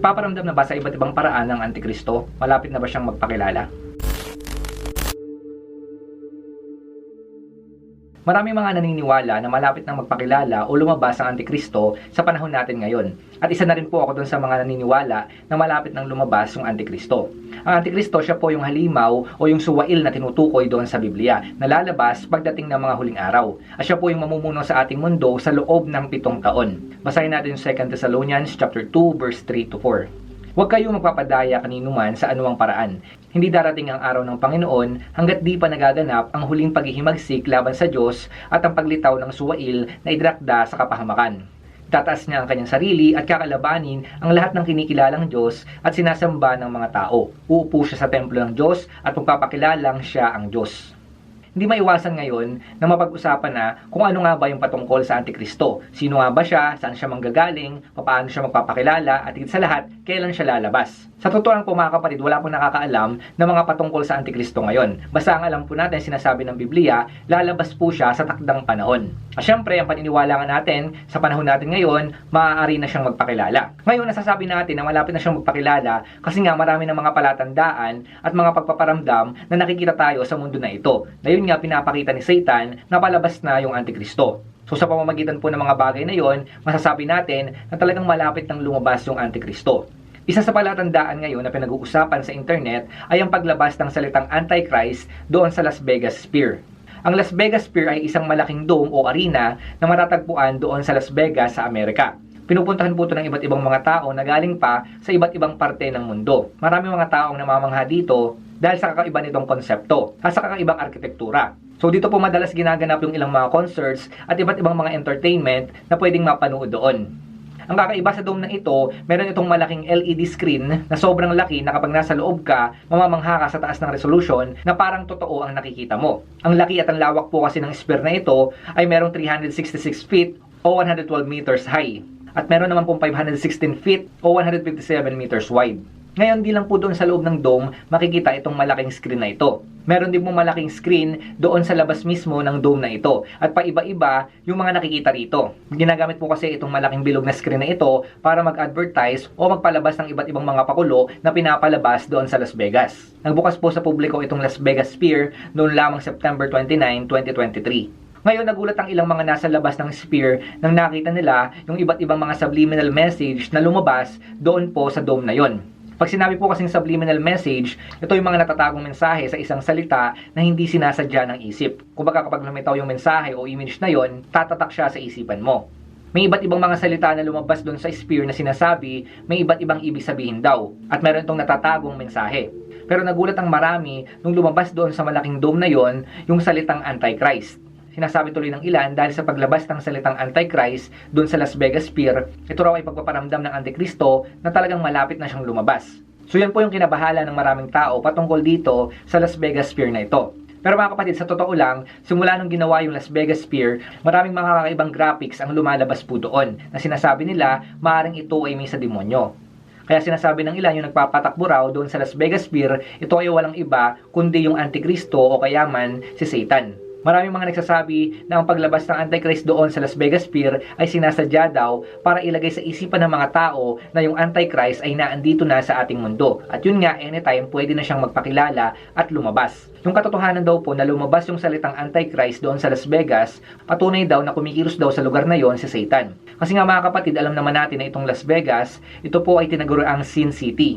Nagpaparamdam na ba sa iba't ibang paraan ng Antikristo? Malapit na ba siyang magpakilala? Maraming mga naniniwala na malapit nang magpakilala o lumabas ang Antikristo sa panahon natin ngayon. At isa na rin po ako dun sa mga naniniwala na malapit nang lumabas yung Antikristo. Ang Antikristo siya po yung halimaw o yung suwail na tinutukoy doon sa Biblia na lalabas pagdating ng mga huling araw. At siya po yung mamumuno sa ating mundo sa loob ng pitong taon. Basahin natin yung 2 Thessalonians chapter 2 verse 3 to 4. Huwag kayong magpapadaya kanino man sa anumang paraan. Hindi darating ang araw ng Panginoon hanggat di pa nagaganap ang huling paghihimagsik laban sa Diyos at ang paglitaw ng suwail na idrakda sa kapahamakan. Tataas niya ang kanyang sarili at kakalabanin ang lahat ng kinikilalang Diyos at sinasamba ng mga tao. Uupo siya sa templo ng Diyos at magpapakilalang siya ang Diyos. Hindi maiwasan ngayon na mapag-usapan na kung ano nga ba yung patungkol sa Antikristo. Sino nga ba siya, saan siya manggagaling, paano siya magpapakilala, at higit sa lahat, kailan siya lalabas. Sa totoo lang po mga kapatid, wala pong nakakaalam ng mga patungkol sa Antikristo ngayon. Basta ang alam po natin, sinasabi ng Biblia, lalabas po siya sa takdang panahon. At syempre, ang paniniwala nga natin, sa panahon natin ngayon, maaari na siyang magpakilala. Ngayon, nasasabi natin na malapit na siyang magpakilala kasi nga marami ng mga palatandaan at mga pagpaparamdam na nakikita tayo sa mundo na ito. Na yun nga pinapakita ni Satan na palabas na yung Antikristo. So sa pamamagitan po ng mga bagay na yon, masasabi natin na talagang malapit nang lumabas yung Antikristo. Isa sa palatandaan ngayon na pinag-uusapan sa internet ay ang paglabas ng salitang Antichrist doon sa Las Vegas Sphere. Ang Las Vegas Sphere ay isang malaking dome o arena na matatagpuan doon sa Las Vegas sa Amerika. Pinupuntahan po ito ng iba't ibang mga tao na galing pa sa iba't ibang parte ng mundo. Marami mga taong namamangha dito dahil sa kakaiba nitong konsepto at sa kakaibang arkitektura. So dito po madalas ginaganap yung ilang mga concerts at iba't ibang mga entertainment na pwedeng mapanood doon. Ang kakaiba sa dome na ito, meron itong malaking LED screen na sobrang laki na kapag nasa loob ka, mamamangha ka sa taas ng resolution na parang totoo ang nakikita mo. Ang laki at ang lawak po kasi ng sphere na ito ay merong 366 feet o 112 meters high. At meron naman pong 516 feet o 157 meters wide. Ngayon, di lang po doon sa loob ng dome makikita itong malaking screen na ito. Meron din po malaking screen doon sa labas mismo ng dome na ito. At paiba-iba yung mga nakikita rito. Ginagamit po kasi itong malaking bilog na screen na ito para mag-advertise o magpalabas ng iba't ibang mga pakulo na pinapalabas doon sa Las Vegas. Nagbukas po sa publiko itong Las Vegas Sphere noong lamang September 29, 2023. Ngayon, nagulat ang ilang mga nasa labas ng sphere nang nakita nila yung iba't ibang mga subliminal message na lumabas doon po sa dome na yon. Pag sinabi po kasing subliminal message, ito yung mga natatagong mensahe sa isang salita na hindi sinasadya ng isip. Kumbaga kapag lumitaw yung mensahe o image na yon, tatatak siya sa isipan mo. May iba't ibang mga salita na lumabas doon sa sphere na sinasabi, may iba't ibang ibig sabihin daw. At meron itong natatagong mensahe. Pero nagulat ang marami nung lumabas doon sa malaking dome na yon, yung salitang Antichrist. Sinasabi tuloy ng ilan dahil sa paglabas ng salitang Antichrist doon sa Las Vegas Sphere, ito raw ay pagpaparamdam ng Antikristo na talagang malapit na siyang lumabas. So yan po yung kinabahala ng maraming tao patungkol dito sa Las Vegas Sphere na ito. Pero mga kapatid, sa totoo lang, simula nung ginawa yung Las Vegas Sphere, maraming mga kakaibang graphics ang lumalabas po doon na sinasabi nila maaaring ito ay may sa demonyo. Kaya sinasabi ng ilan yung nagpapatakbo raw doon sa Las Vegas Sphere, ito ay walang iba kundi yung Antikristo o kaya man si Satan. Maraming mga nagsasabi na ang paglabas ng Antichrist doon sa Las Vegas Pier ay sinasadya daw para ilagay sa isipan ng mga tao na yung Antichrist ay naandito na sa ating mundo. At yun nga, anytime pwede na siyang magpakilala at lumabas. Yung katotohanan daw po na lumabas yung salitang Antichrist doon sa Las Vegas, patunay daw na kumikilos daw sa lugar na yon si Satan. Kasi nga mga kapatid, alam naman natin na itong Las Vegas, ito po ay tinaguriang Sin City.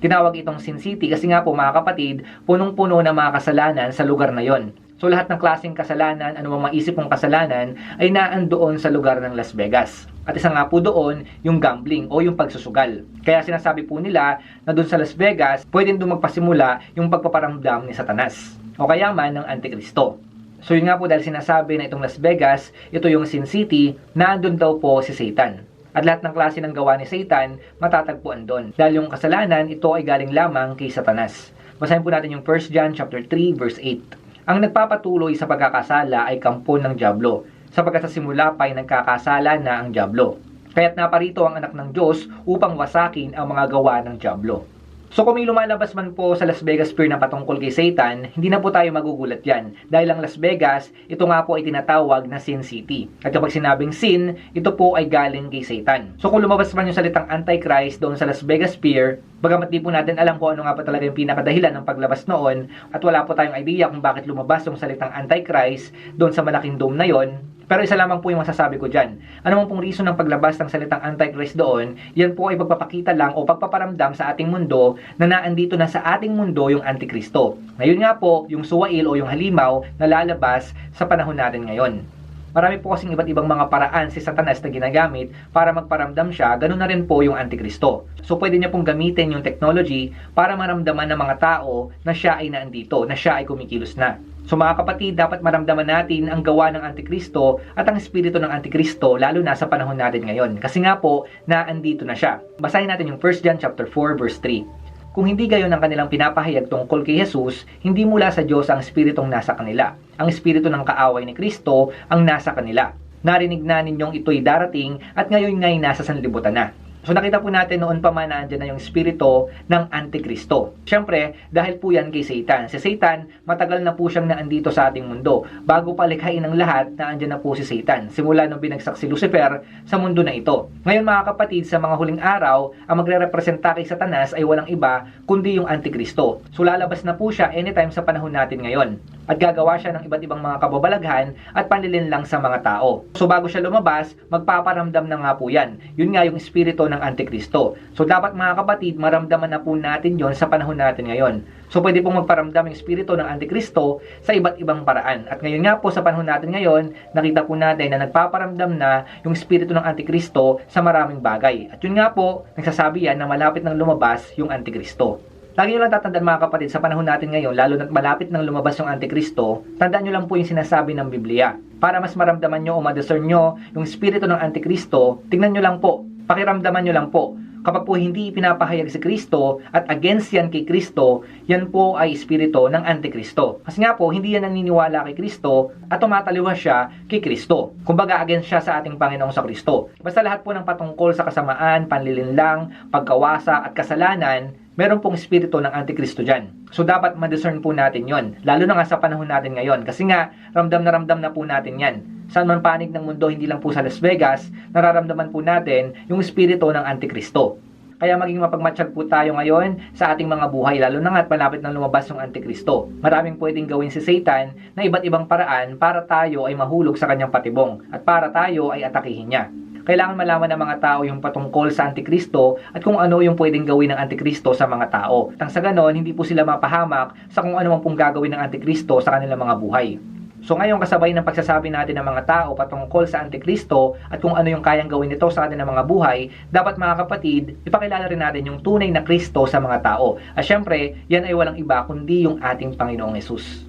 Tinawag itong Sin City kasi nga po mga kapatid, punong-puno ng mga kasalanan sa lugar na yon. So lahat ng klaseng kasalanan, ano mang maisip mong kasalanan, ay naandoon sa lugar ng Las Vegas. At isa nga po doon, yung gambling o yung pagsusugal. Kaya sinasabi po nila na doon sa Las Vegas, pwedeng doon magpasimula yung pagpaparamdam ni Satanas. O kaya man ng Antikristo. So yun nga po dahil sinasabi na itong Las Vegas, ito yung Sin City, naandun daw po si Satan. At lahat ng klase ng gawa ni Satan, matatagpuan doon. Dahil yung kasalanan, ito ay galing lamang kay Satanas. Basahin po natin yung 1 John chapter 3 verse 8. Ang nagpapatuloy sa pagkakasala ay kampo ng Diablo, sapagkat sa simula pa ay nagkakasala na ang Diablo. Kaya't naparito ang anak ng Diyos upang wasakin ang mga gawa ng Diablo. So kung may lumalabas man po sa Las Vegas Pier na patungkol kay Satan, hindi na po tayo magugulat yan. Dahil ang Las Vegas, ito nga po ay tinatawag na Sin City. At kapag sinabing sin, ito po ay galing kay Satan. So kung lumabas man yung salitang Antichrist doon sa Las Vegas Pier, bagamat di po natin alam kung ano nga pa talaga yung pinakadahilan ng paglabas noon, at wala po tayong idea kung bakit lumabas yung salitang Antichrist doon sa malaking dome na yon, pero isa lamang po yung masasabi ko dyan. Ano man pong reason ng paglabas ng salitang Antichrist doon, yan po ay pagpapakita lang o pagpaparamdam sa ating mundo na naandito na sa ating mundo yung Antikristo. Ngayon nga po, yung suwail o yung halimaw na lalabas sa panahon natin ngayon. Marami po kasing iba't ibang mga paraan si Satanas na ginagamit para magparamdam siya, ganun na rin po yung Antikristo. So pwede niya pong gamitin yung technology para maramdaman ng mga tao na siya ay naandito, na siya ay kumikilos na. So mga kapatid, dapat maramdaman natin ang gawa ng Antikristo at ang espiritu ng Antikristo lalo na sa panahon natin ngayon. Kasi nga po, naandito na siya. Basahin natin yung 1 John chapter 4 verse 3. Kung hindi gayon ang kanilang pinapahayag tungkol kay Jesus, hindi mula sa Diyos ang espiritong nasa kanila. Ang espiritu ng kaaway ni Kristo ang nasa kanila. Narinig na ninyong ito'y darating at ngayon nga'y nasa sanlibutan na. So nakita po natin noon pa man na andyan na yung espiritu ng Antikristo. Siyempre, dahil po yan kay Satan. Si Satan, matagal na po siyang naandito sa ating mundo. Bago pa likhain ng lahat, na andyan na po si Satan. Simula nung binagsak si Lucifer sa mundo na ito. Ngayon mga kapatid, sa mga huling araw, ang magre-representa kay Satanas ay walang iba kundi yung Antikristo. So lalabas na po siya anytime sa panahon natin ngayon. At gagawa siya ng iba't ibang mga kababalaghan at panlilin lang sa mga tao. So bago siya lumabas, magpaparamdam na nga po yan. Yun nga yung espiritu ng Antikristo. So dapat mga kapatid, maramdaman na po natin yon sa panahon natin ngayon. So pwede pong magparamdam yung espiritu ng Antikristo sa iba't ibang paraan. At ngayon nga po sa panahon natin ngayon, nakita po natin na nagpaparamdam na yung espiritu ng Antikristo sa maraming bagay. At yun nga po, nagsasabi yan na malapit nang lumabas yung Antikristo. Lagi nyo lang tatandaan mga kapatid sa panahon natin ngayon, lalo na malapit nang lumabas yung Antikristo, tandaan nyo lang po yung sinasabi ng Biblia. Para mas maramdaman nyo o ma-discern nyo yung espiritu ng Antikristo, tingnan nyo lang po, pakiramdaman nyo lang po. Kapag po hindi ipinapahayag si Kristo at against yan kay Kristo, yan po ay espiritu ng Antikristo. Kasi nga po, hindi yan naniniwala kay Kristo at tumataliwa siya kay Kristo. Kumbaga against siya sa ating Panginoong sa Kristo. Basta lahat po ng patungkol sa kasamaan, panlilinlang, pagkawasa at kasalanan, meron pong espiritu ng Antikristo dyan. So dapat ma-discern po natin yon Lalo na nga sa panahon natin ngayon. Kasi nga, ramdam na ramdam na po natin yan. Saan man panig ng mundo, hindi lang po sa Las Vegas, nararamdaman po natin yung espiritu ng Antikristo. Kaya maging mapagmatsyag po tayo ngayon sa ating mga buhay, lalo na nga malapit na lumabas yung Antikristo. Maraming pwedeng gawin si Satan na iba't ibang paraan para tayo ay mahulog sa kanyang patibong at para tayo ay atakihin niya kailangan malaman ng mga tao yung patungkol sa Antikristo at kung ano yung pwedeng gawin ng Antikristo sa mga tao. Tang sa ganon, hindi po sila mapahamak sa kung ano pong gagawin ng Antikristo sa kanilang mga buhay. So ngayon kasabay ng pagsasabi natin ng mga tao patungkol sa Antikristo at kung ano yung kayang gawin nito sa kanilang mga buhay, dapat mga kapatid, ipakilala rin natin yung tunay na Kristo sa mga tao. At syempre, yan ay walang iba kundi yung ating Panginoong Yesus.